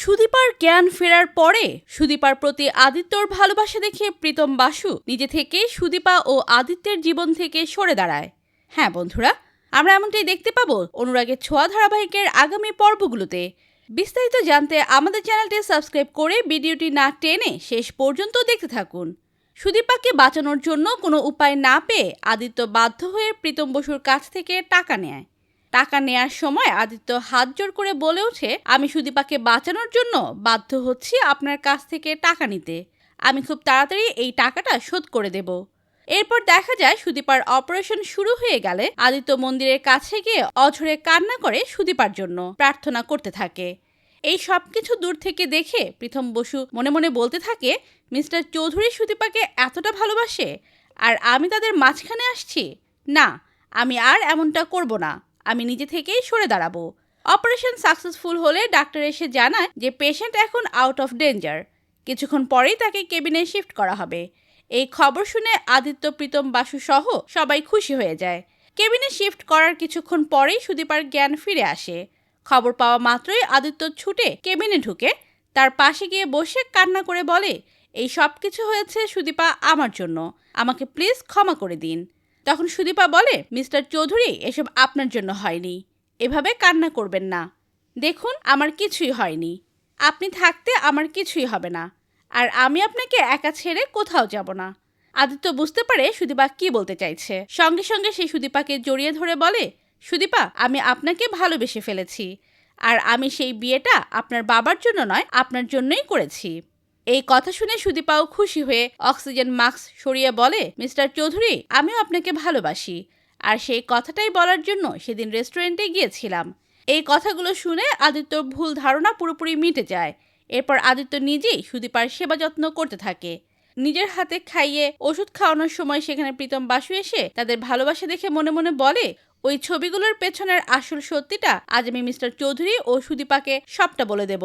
সুদীপার জ্ঞান ফেরার পরে সুদীপার প্রতি আদিত্যর ভালোবাসা দেখে প্রীতম বাসু নিজে থেকে সুদীপা ও আদিত্যের জীবন থেকে সরে দাঁড়ায়। হ্যাঁ বন্ধুরা, আমরা এমনটাই দেখতে পাবো অনুরাগের ছোঁয়া ধারাবাহিকের আগামী পর্বগুলোতে। বিস্তারিত জানতে আমাদের চ্যানেলটি সাবস্ক্রাইব করে ভিডিওটি না টেনে শেষ পর্যন্ত দেখতে থাকুন। সুদীপাকে বাঁচানোর জন্য কোনো উপায় না পেয়ে আদিত্য বাধ্য হয়ে প্রীতম বসুর কাছ থেকে টাকা নেয়। টাকা নেয়ার সময় আদিত্য হাত জোর করে বলে ওঠে, আমি সুদীপাকে বাঁচানোর জন্য বাধ্য হচ্ছি আপনার কাছ থেকে টাকা নিতে। আমি খুব তাড়াতাড়ি এই টাকাটা শোধ করে দেব। এরপর দেখা যায় সুদীপার অপারেশন শুরু হয়ে গেলে আদিত্য মন্দিরের কাছে গিয়ে অঝরে কান্না করে সুদীপার জন্য প্রার্থনা করতে থাকে। এই সব কিছু দূর থেকে দেখে প্রথম বসু মনে মনে বলতে থাকে, মিস্টার চৌধুরী সুদীপাকে এতটা ভালোবাসে? আর আমি তাদের মাঝখানে আসছি? না, আমি আর এমনটা করব না। আমি নিজে থেকেই সরে দাঁড়াবো। অপারেশন সাকসেসফুল হলে ডাক্তার এসে জানায় যে পেশেন্ট এখন আউট অফ ডেঞ্জার। কিছুক্ষণ পরেই তাকে কেবিনে শিফট করা হবে। এই খবর শুনে আদিত্য, প্রীতম, বাসু সহ সবাই খুশি হয়ে যায়। কেবিনে শিফট করার কিছুক্ষণ পরেই সুদীপার জ্ঞান ফিরে আসে। খবর পাওয়া মাত্রই আদিত্য ছুটে কেবিনে ঢুকে। তার পাশে গিয়ে বসে কান্না করে বলে, এই সব কিছু হয়েছে সুদীপা আমার জন্য। আমাকে প্লিজ ক্ষমা করে দিন। তখন সুদীপা বলে, মিস্টার চৌধুরী, এসব আপনার জন্য হয়নি। এভাবে কান্না করবেন না। দেখুন, আমার কিছুই হয়নি। আপনি থাকতে আমার কিছুই হবে না। আর আমি আপনাকে একা ছেড়ে কোথাও যাব না। আদিত্য বুঝতে পারে সুদীপা কি বলতে চাইছে। সঙ্গে সঙ্গে সে সুদীপাকে জড়িয়ে ধরে বলে, সুদীপা, আমি আপনাকে ভালোবেসে ফেলেছি। আর আমি সেই বিয়েটা আপনার বাবার জন্য নয়, আপনার জন্যই করেছি। এই কথা শুনে সুদীপাও খুশি হয়ে অক্সিজেন মাস্ক সরিয়ে বলে, মিস্টার চৌধুরী, আমিও আপনাকে ভালোবাসি। আর সেই কথাটাই বলার জন্য সেদিন রেস্টুরেন্টে গিয়েছিলাম। এই কথাগুলো শুনে আদিত্যর ভুল ধারণা পুরোপুরি মিটে যায়। এরপর আদিত্য নিজেই সুদীপার সেবা যত্ন করতে থাকে। নিজের হাতে খাইয়ে ওষুধ খাওয়ানোর সময় সেখানে প্রীতম বাসু এসে তাদের ভালোবাসা দেখে মনে মনে বলে, ওই ছবিগুলোর পেছনের আসল সত্যিটা আজ আমি মিস্টার চৌধুরী ও সুদীপাকে সবটা বলে দেব।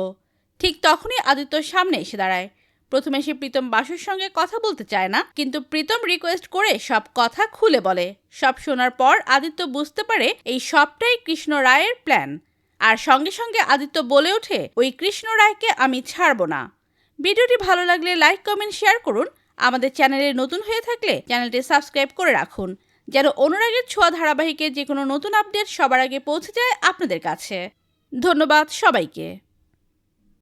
ঠিক তখনই আদিত্যর সামনে এসে দাঁড়ায়। প্রথমে সে প্রীতম বাসুর সঙ্গে কথা বলতে চায় না, কিন্তু প্রীতম রিকোয়েস্ট করে সব কথা খুলে বলে। সব শোনার পর আদিত্য বুঝতে পারে এই সবটাই কৃষ্ণ রায়ের প্ল্যান আর সঙ্গে সঙ্গে আদিত্য বলে ওঠে, ওই কৃষ্ণ রায়কে আমি ছাড়বো না। ভিডিওটি ভালো লাগলে লাইক কমেন্ট শেয়ার করুন। আমাদের চ্যানেলে নতুন হয়ে থাকলে চ্যানেলটি সাবস্ক্রাইব করে রাখুন, যেন অনুরাগের ছোঁয়া ধারাবাহিকের যে কোনো নতুন আপডেট সবার আগে পৌঁছে যায় আপনাদের কাছে। ধন্যবাদ সবাইকে।